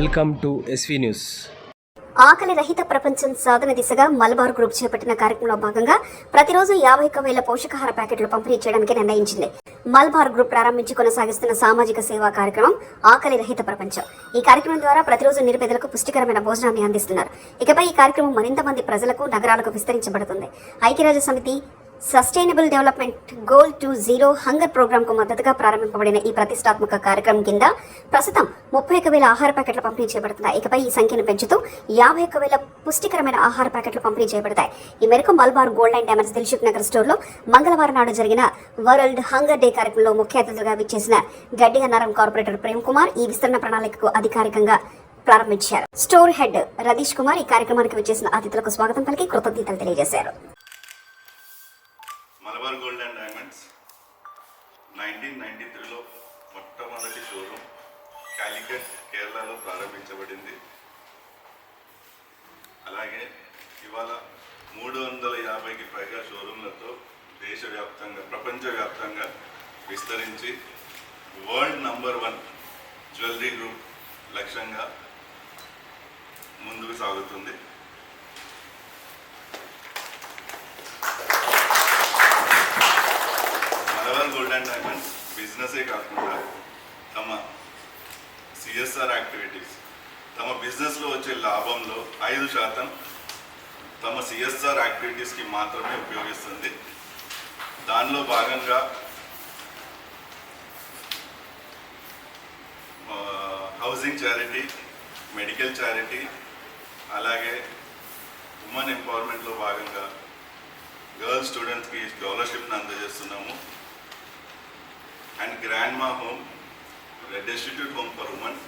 Welcome to SV news. ఆకలి రహిత ప్రపంచం సాధన దిశగా మలబార్ గ్రూప్ చేపట్టిన కార్యక్రమంలో భాగంగా ప్రతిరోజు యాభై ఒక్క వేల పోషకాహార ప్యాకెట్లు పంపిణీ చేయడానికి నిర్ణయించింది. మల్బార్ గ్రూప్ ప్రారంభించి కొనసాగిస్తున్న సామాజిక సేవా కార్యక్రమం ఆకలి రహిత ప్రపంచం. ఈ కార్యక్రమం ద్వారా ప్రతిరోజు నిరుపేదలకు పుష్టికరమైన భోజనాన్ని అందిస్తున్నారు. ఇకపై ఈ కార్యక్రమం మరింత మంది ప్రజలకు నగరాలకు విస్తరించబడుతుంది. ఐక్యరాజ్య సమితి sustainable development goal two zero hunger ప్రోగ్రాంకు మద్దతుగా ప్రారంభింపబడిన ఈ ప్రతిష్టాత్మక కార్యక్రమం కింద ప్రస్తుతం ముప్పై ఒక వేల ఆహార ప్యాకెట్లు పంపిణీ చేయబడుతున్నాయి. ఇకపై ఈ సంఖ్యను పెంచుతూ యాభై ఒక వేల పుష్టికరమైన ఆహార ప్యాకెట్లు పంపిణీ చేయబడతాయి. ఈ మేరకు Malabar gold and diamonds Dilsukh Nagar స్టోర్లో మంగళవారం నాడు జరిగిన వరల్డ్ హంగర్ డే కార్యక్రమంలో ముఖ్య అతిథులుగా విచ్చేసిన గడ్డి అన్నారం కార్పొరేటర్ ప్రేమ్ కుమార్ ఈ విస్తరణ ప్రణాళికకు అధికారికంగా ప్రారంభించారు. స్టోర్ హెడ్ రదీష్ కుమార్ ఈ కార్యక్రమానికి విచ్చేసిన అతిథులకు స్వాగతం పలికి కృతజ్ఞతలు తెలియజేశారు. Malabar gold and diamonds. Nineteen ninety త్రీలో మొట్టమొదటి షోరూమ్ కాలికట్ కేరళలో ప్రారంభించబడింది. అలాగే ఇవాళ మూడు వందల యాభైకి పైగా షోరూంలతో దేశవ్యాప్తంగా ప్రపంచవ్యాప్తంగా విస్తరించి world number one jewellery group లక్ష్యంగా ముందుకు సాగుతుంది. కేవలం గోల్డ్ అండ్ డైమండ్స్ బిజినెసే కాకుండా తమ సిఎస్ఆర్ యాక్టివిటీస్ తమ బిజినెస్లో వచ్చే లాభంలో ఐదు శాతం తమ సిఎస్ఆర్ యాక్టివిటీస్కి మాత్రమే ఉపయోగిస్తుంది. దానిలో భాగంగా హౌసింగ్ చారిటీ మెడికల్ చారిటీ అలాగే ఉమెన్ ఎంపవర్మెంట్లో భాగంగా గర్ల్స్ స్టూడెంట్స్కి స్కాలర్షిప్ని అందజేస్తున్నాం. అండ్ గ్రాండ్ మా home destitute home for women.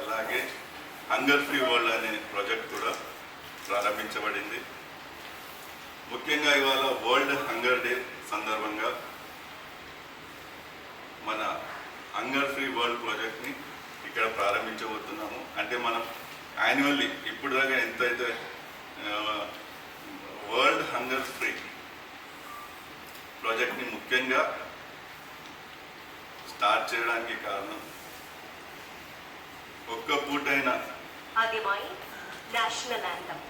అలాగే హంగర్ ఫ్రీ వరల్డ్ అనే ప్రాజెక్ట్ కూడా ప్రారంభించబడింది. ముఖ్యంగా ఇవాళ వరల్డ్ హంగర్ డే సందర్భంగా మన హంగర్ ఫ్రీ వరల్డ్ ప్రాజెక్ట్ని ఇక్కడ ప్రారంభించబోతున్నాము. అంటే మనం యాన్యువల్లీ ఇప్పుడు దాకా ఎంతైతే వరల్డ్ హంగర్ ఫ్రీ ప్రాజెక్ట్ని ముఖ్యంగా స్టార్ట్ చేయడానికి కారణం ఒక్క పూటైనా. National anthem.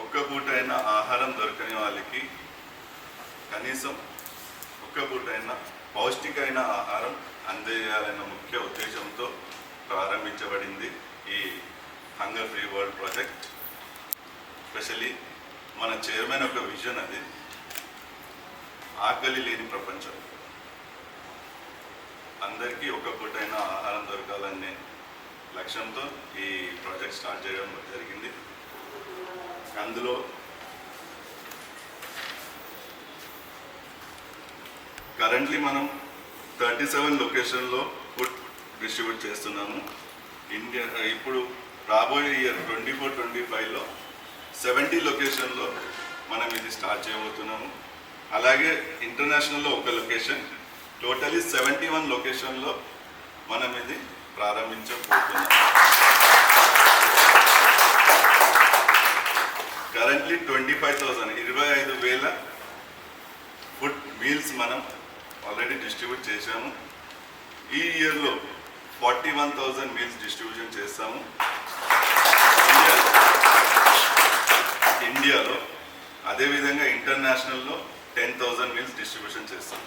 ఒక్క పూటైనా ఆహారం దొరకని వాళ్ళకి కనీసం ఒక్క పూటైనా పౌష్టికైన ఆహారం అందజేయాలన్న ముఖ్య ఉద్దేశంతో ప్రారంభించబడింది ఈ hunger free world project specially మన చైర్మన్ ఒక విజన్ అది. ఆకలి లేని ప్రపంచం. అందరికీ ఒక పూటైన ఆహారం దొరకాలనే లక్ష్యంతో ఈ ప్రాజెక్ట్ స్టార్ట్ చేయడం జరిగింది. అందులో కరెంట్లీ మనం థర్టీ సెవెన్ లొకేషన్లో ఫుడ్ డిస్ట్రిబ్యూట్ చేస్తున్నాము. ఇండియా ఇప్పుడు రాబోయే ఇయర్ ట్వంటీ ఫోర్ ట్వంటీ ఫైవ్లో సెవెంటీ లొకేషన్లో మనం ఇది స్టార్ట్ చేయబోతున్నాము. అలాగే ఇంటర్నేషనల్లో ఒక లొకేషన్ టోటలీ సెవెంటీ వన్ లొకేషన్లో మనం ఇది ప్రారంభించబోతున్నాం కరెంట్లీ ట్వంటీ ఫైవ్ థౌసండ్ ఇరవై ఐదు వేల ఫుడ్ మీల్స్ మనం ఆల్రెడీ డిస్ట్రిబ్యూట్ చేశాము. ఈ ఇయర్లో forty one thousand meals distribution చేస్తాము ఇండియా ఇండియాలో అదేవిధంగా ఇంటర్నేషనల్లో టెన్ థౌజండ్ మీల్స్ డిస్ట్రిబ్యూషన్ చేస్తాం.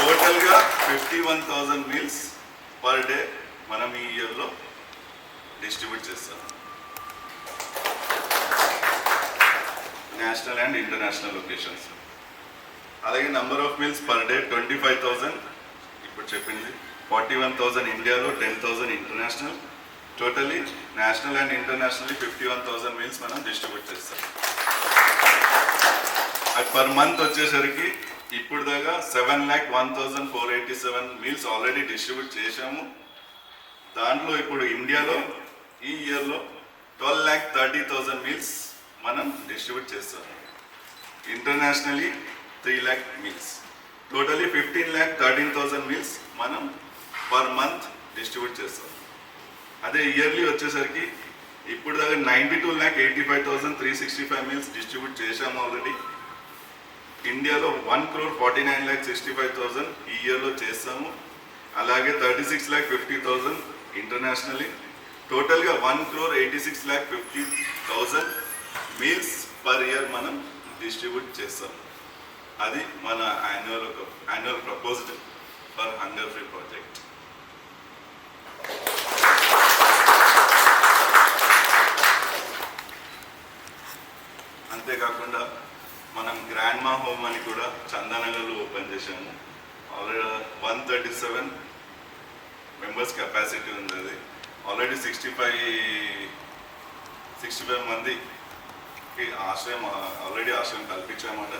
టోటల్గా fifty one thousand meals per day మనం ఈ ఇయర్లో డిస్ట్రిబ్యూట్ చేస్తాం. నేషనల్ అండ్ ఇంటర్నేషనల్ లొకేషన్స్ అలాగే number of meals per day twenty five thousand ఇప్పుడు చెప్పింది. ఫార్టీ వన్ థౌజండ్ ఇండియాలో ten thousand international totally national and internationally fifty one thousand meals మనం distribute చేస్తాం. అది పర్ మంత్ వచ్చేసరికి ఇప్పుడు దాకా seven lakh one thousand four eighty seven meals already distribute చేశాము. దాంట్లో ఇప్పుడు ఇండియాలో ఈ ఇయర్లో twelve lakh thirty thousand meals మనం డిస్ట్రిబ్యూట్ చేస్తాం. Internationally three lakh meals totally fifteen lakh thirteen thousand meals మనం పర్ మంత్ డిస్ట్రిబ్యూట్ చేస్తాం. అదే ఇయర్లీ వచ్చేసరికి ఇప్పుడు దాకా ninety two lakh eighty five thousand three sixty five meals distribute చేశాము already ఇండియాలో one crore forty nine lakh sixty five thousand ఈ ఇయర్లో చేస్తాము. అలాగే thirty six lakh fifty thousand internationally టోటల్గా one crore eighty six lakh fifty thousand meals per year మనం distribute చేస్తాం. అది మన annual annual proposal for hunger free project అంతేకాకుండా మనం గ్రాండ్ మా హోమ్ అని కూడా చందానగర్లో ఓపెన్ చేశాము already one thirty seven members capacity ఉంది అది already sixty five sixty five మందికి ఆశ్రయం ఆల్రెడీ ఆశ్రయం కల్పించామట.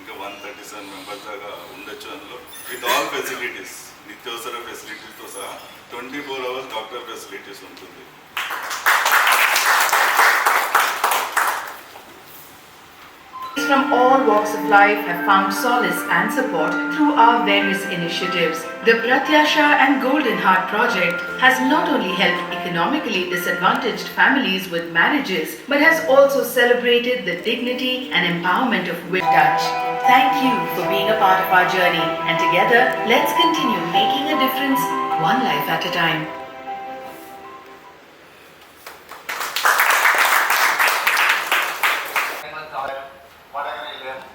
ఇంకా వన్ థర్టీ సెవెన్ మెంబర్స్ దాకా ఉండొచ్చు అందులో. విత్ ఆల్ ఫెసిలిటీస్ నిత్యవసర ఫెసిలిటీస్తో సహా twenty four hours doctor facilities ఉంటుంది. From all walks of life have found solace and support through our various initiatives. The Pratyasha and Golden Heart project has not only helped economically disadvantaged families with marriages but has also celebrated the dignity and empowerment of women. Touch. Thank you for being a part of our journey and together let's continue making a difference one life at a time.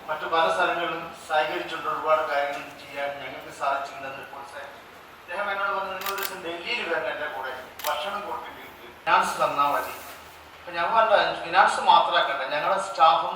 മറ്റു പല സ്ഥലങ്ങളിലും സഹകരിച്ചുകൊണ്ട് ഒരുപാട് കാര്യങ്ങൾ ചെയ്യാൻ ഞങ്ങൾക്ക് സാധിച്ചിട്ടുണ്ടെന്ന് sir അദ്ദേഹം എന്നോട് പറഞ്ഞു നിങ്ങൾ ഒരു ദിവസം ഡൽഹിയിൽ വരണം എന്റെ കൂടെ. ഭക്ഷണം കൊടുത്തിട്ട് ഫിനാൻസ് തന്നാൽ മതി. അപ്പം പറഞ്ഞ ഫിനാൻസ് മാത്രമാക്കണ്ട ഞങ്ങളുടെ സ്റ്റാഫും